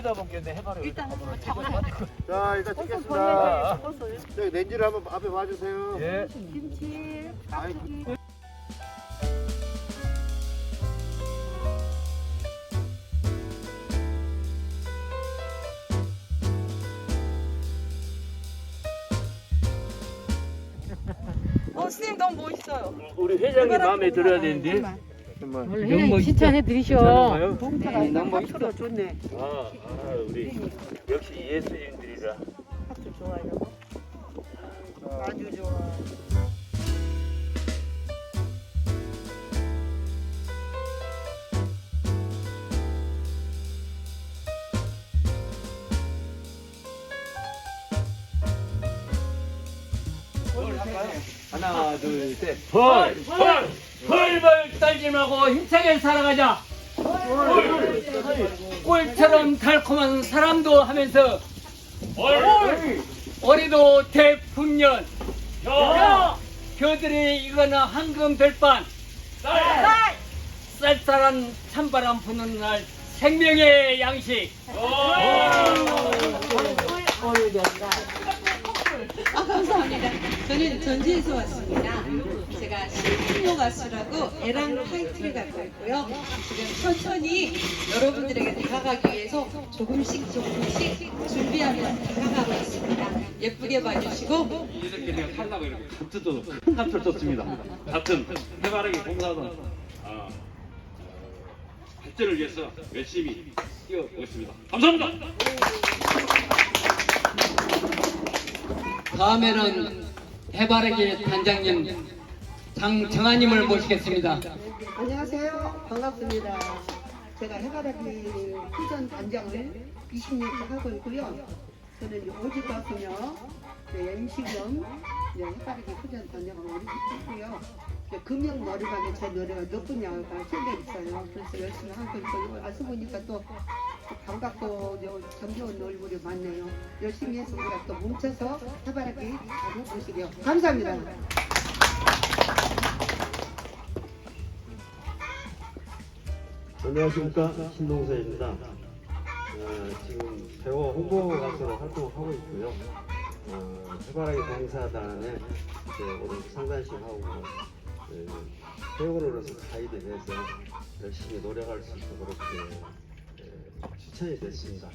뛰다 보겠네 해바라기. 일단 가보라. 잡아놔. 자, 일단 찍겠습니다. 저기 렌즈를 한번 앞에 봐주세요. 예. 김치, 깍두기. 어, 스님 너무 멋있어요. 우리 회장님 마음에 들어야 되는데. 정말. 회장님 칭찬해 드리셔. 괜찮은가요? 봉투가 너무 멋있어. 좋네. 아, 아, 우리 역시 예수님들이라. 아주 좋아요. 아주 좋아. 하나, 둘, 셋. 헐, 헐, 헐벌 떨지 말고 힘차게 살아가자. 꿀처럼 달콤한 사람도 하면서 올해도 대풍년. 겨들이 이거나 황금 별반. 쌀쌀한 찬바람 부는 날 생명의 양식 아, 감사합니다. 저는 전주에서 왔습니다. 제가 신진모 가수라고 애랑 타이틀을 갖고 있고요. 지금 천천히 여러분들에게 다가가기 위해서 조금씩 조금씩 준비하면서 다가가고 있습니다. 예쁘게 봐주시고 이렇게 내가 살라고 이렇게 값도 큰 값을 썼습니다. 같은 해바라기 봉사하던 아, 발전을 위해서 열심히 뛰어보겠습니다. 감사합니다. 다음에는 해바라기 단장님 장정아님을 모시겠습니다. 안녕하세요. 반갑습니다. 제가 해바라기 후전 단장을 20년째 하고 있고요. 저는 오직 가수며 네, MC겸 네, 해바라기 후전 단장을 오직 했고요. 이제 금영 노래방에 제 노래가 몇 분야가 실려 있어요. 그래서 열심히 하고 있고요. 와서 보니까 또 반갑고 저 정겨운 얼굴이 많네요. 열심히 해서 우리가 또 뭉쳐서 해바라기 잘 해보시게요. 감사합니다. 안녕하십니까. 신동서입니다. 어, 지금 배우 홍보 가수로 활동하고 있고요. 어, 해바라기 봉사단에 이제 오늘 상단식하고 네, 배우로서 가입이 돼서 열심히 노력할 수 있도록 이렇게 예, 추천이 됐습니다.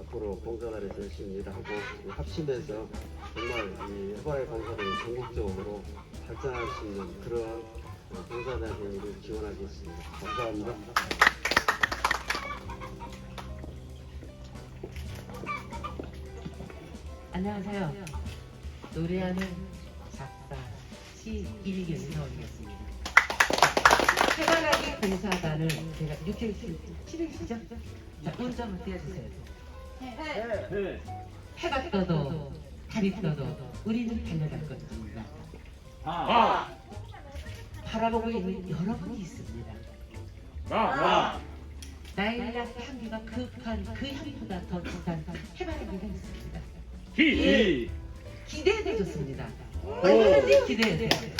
앞으로 봉사단에서 열심히 일하고 합심해서 정말 이 해바라기 봉사단이 전국적으로 발전할 수 있는 그런 어, 봉사단의 일을 기원하겠습니다. 감사합니다. 안녕하세요. 노래하는 작 사시 일견이 나오겠습니다. 해바라기 봉사단을 제가 이렇게 치르시죠? 자, 혼자 한번 띄워주세요. 네. 해가 떠도 달이 떠도 우리는 달려갈 것입니다. 아, 바라보고 있는 여러분이 있습니다. 아, 나일락 향기가 극한 그 향보다 더 진한 해바라기가 있습니다. 히, 기대해도 좋습니다. 얼마든지 기대해주세요.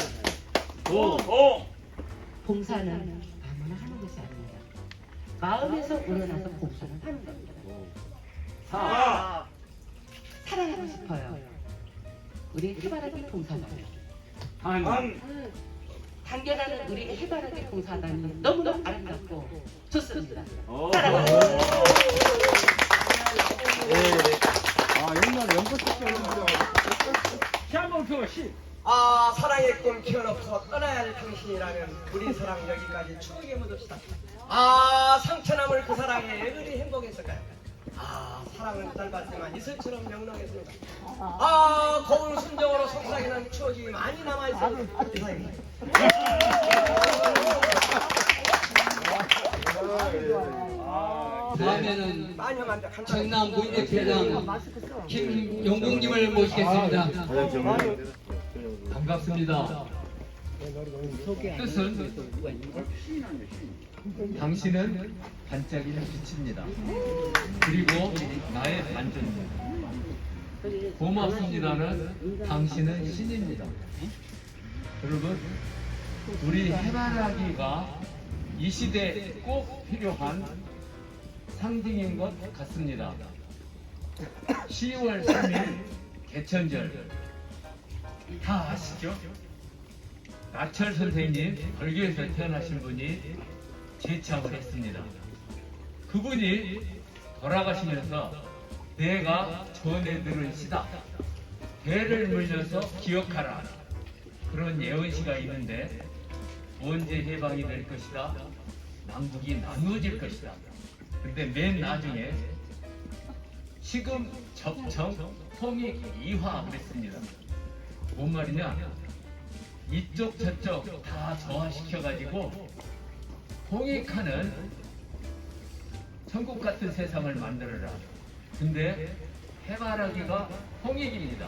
오, 오. 봉사는 아무나 하는 것이 아닙니다. 마음에서 우러나서 봉사를 하는 겁니다. 사, 사랑하고 싶어요. 우리 해바라기 봉사단. 한, 단결하는 우리 해바라기 봉사단이 너무너무 아름답고 좋습니다. 오. 시 한번 펴, 시. 아 사랑의 꿈 키워놓고 떠나야 할 당신이라면 우리 사랑 여기까지 추억에 묻읍시다. 아 상처남을 그 사랑에 그리 행복했을까요? 아 사랑은 짧았지만 이슬처럼 명랑했습니다. 아 고운 순정으로 속삭이는 추억이 많이 남아있어요 이 사이 다음에는 많이 만져 경남 문예회장 김용국님을 모시겠습니다. 반갑습니다. 뜻은 당신은 반짝이는 빛입니다. 그리고 나의 반전입니다. 고맙습니다는 당신은 신입니다. 여러분, 우리 해바라기가 이 시대에 꼭 필요한 상징인 것 같습니다. 10월 3일 개천절 다 아시죠? 나철 선생님 벌교에서 태어나신 분이 제창을 했습니다. 그분이 돌아가시면서 내가 전해 들은 시다. 대를 물려서 기억하라. 그런 예언시가 있는데 언제 해방이 될 것이다. 남북이 나누어질 것이다. 근데 맨 나중에 지금 접청 통일 이화 그랬습니다. 뭔 말이냐? 이쪽 저쪽 다 저하시켜가지고 통일하는 천국 같은 세상을 만들어라. 근데 해바라기가 홍익입니다.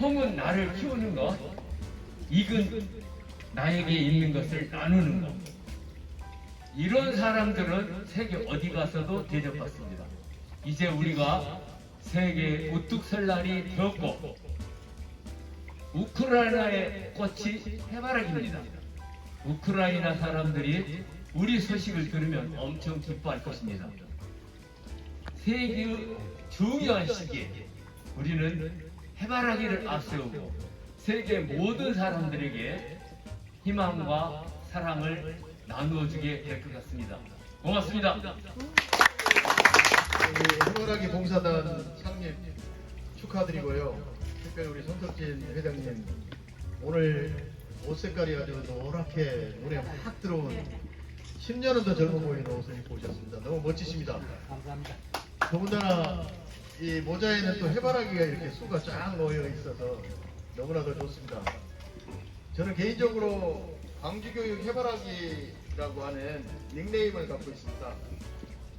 홍은 나를 키우는 것, 익은 나에게 있는 것을 나누는 것. 이런 사람들은 세계 어디 가서도 대접받습니다. 이제 우리가 세계 우뚝 설 날이 되었고 우크라이나의 꽃이 해바라기입니다. 우크라이나 사람들이 우리 소식을 들으면 엄청 기뻐할 것입니다. 세계 중요한 시기에 우리는 해바라기를 앞세우고 세계 모든 사람들에게 희망과 사랑을 나누어주게 될 것 같습니다. 고맙습니다. 우리 해바라기 봉사단 창립 축하드리고요. 특별히 우리 손석진 회장님 오늘 옷 색깔이 아주 노랗게 눈에 확 들어온 10년은 더 젊어 보이는 옷을 입고 오셨습니다. 너무 멋지십니다. 감사합니다. 더군다나 이 모자에는 또 해바라기가 이렇게 수가 쫙 놓여 있어서 너무나도 좋습니다. 저는 개인적으로 광주교육 해바라기라고 하는 닉네임을 갖고 있습니다.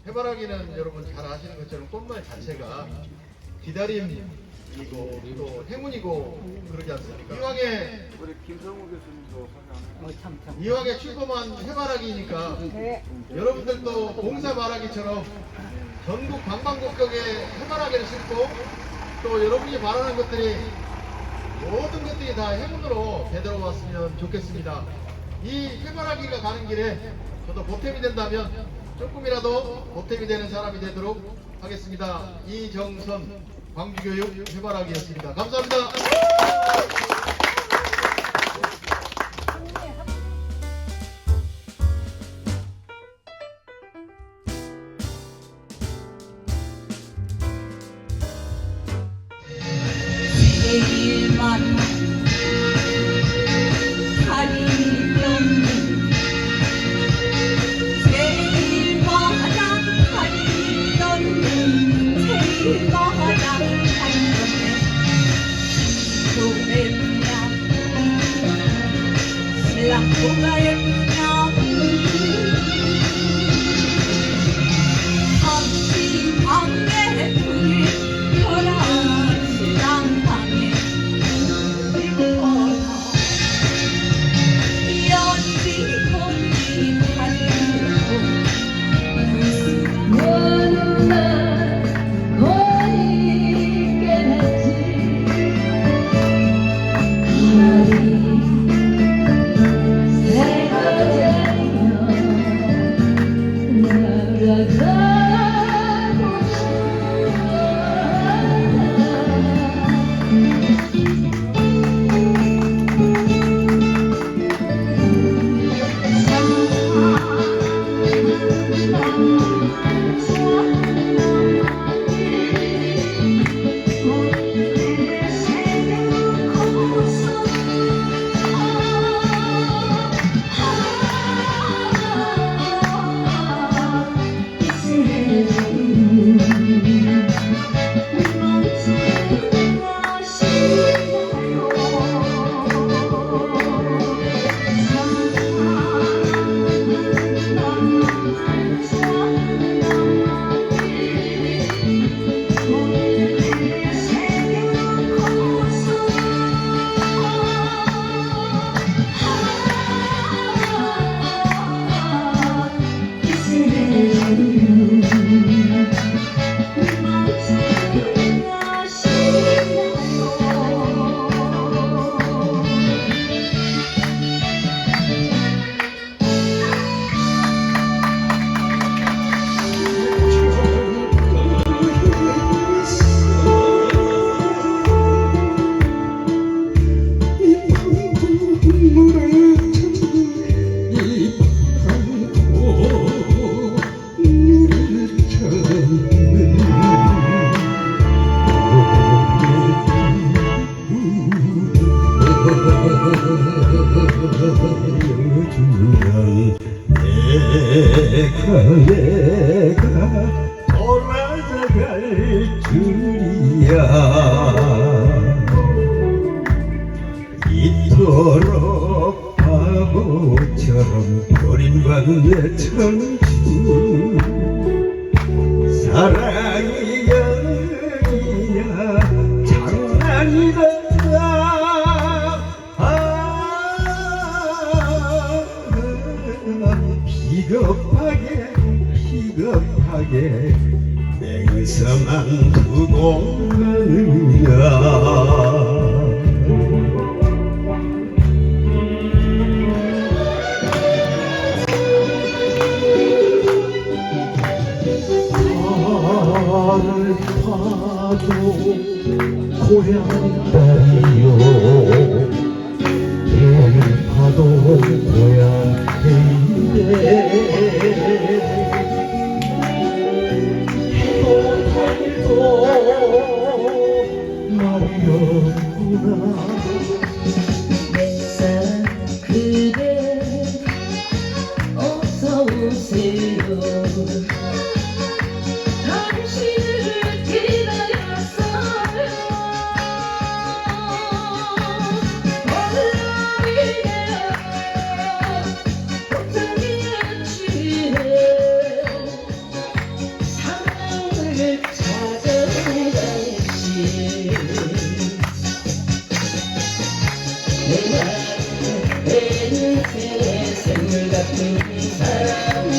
해바라기는 여러분 잘 아시는 것처럼 꽃말 자체가 기다림 이고 또 행운이고 그러지 않습니까? 이왕에 우리 김성우 교수님도 이왕에 출범한 해바라기니까 여러분들도 봉사 바라기처럼 전국 방방곡곡에 해바라기를 심고 또 여러분이 바라는 것들이 모든 것들이 다 행운으로 되돌아 왔으면 좋겠습니다. 이 해바라기가 가는 길에 저도 보탬이 된다면 조금이라도 보탬이 되는 사람이 되도록 하겠습니다. 이정선 광주교육 해바라기였습니다. 감사합니다. 날아 그대가 돌아갈 줄이야 이토록 맹서만 두고 가느냐 하늘 파도 고향 딸이요. 별 파도 고향인데 그대 어서 오세요 같은 사람